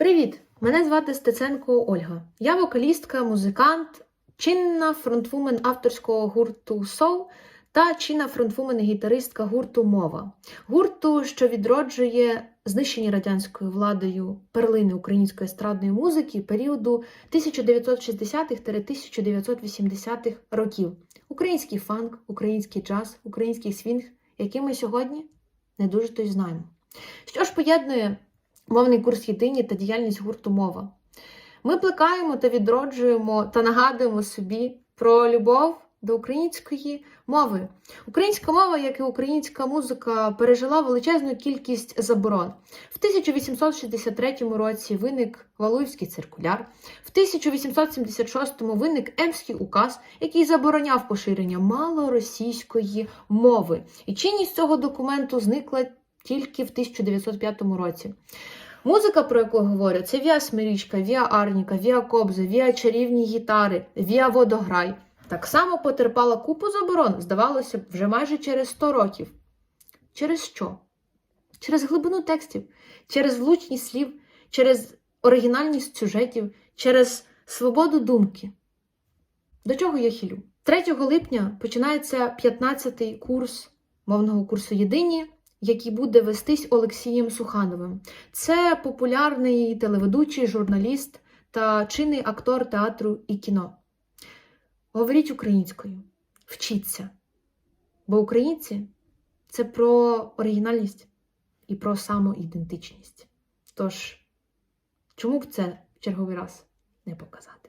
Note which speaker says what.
Speaker 1: Привіт! Мене звати Стеценко Ольга. Я вокалістка, музикант, чинна фронтвумен авторського гурту Соу та чинна фронтвумен-гітаристка гурту Мова. Гурту, що відроджує знищені радянською владою перлини української естрадної музики періоду 1960-1980-х років. Український фанк, український джаз, український свінг, який ми сьогодні не дуже то й знаємо. Що ж поєднує мовний курс єдині та діяльність гурту мова. Ми плекаємо та відроджуємо та нагадуємо собі про любов до української мови. Українська мова, як і українська музика, пережила величезну кількість заборон. В 1863 році виник Валуївський циркуляр, в 1876 виник Емський указ, який забороняв поширення малоросійської мови. І чинність цього документу зникла тільки в 1905 році. Музика, про яку говорю, це Віа Смирічка, Віа Арніка, Віа Кобза, Віа Чарівні гітари, Віа Водограй. Так само потерпала купу заборон, здавалося б, вже майже через 100 років. Через що? Через глибину текстів, через влучність слів, через оригінальність сюжетів, через свободу думки. До чого я хилю? 3 липня починається 15-й курс мовного курсу Єдині який буде вестись Олексієм Сухановим. Це популярний телеведучий, журналіст та чинний актор театру і кіно. Говоріть українською, вчіться. Бо українці це про оригінальність і про самоідентичність. Тож, чому б це в черговий раз не показати?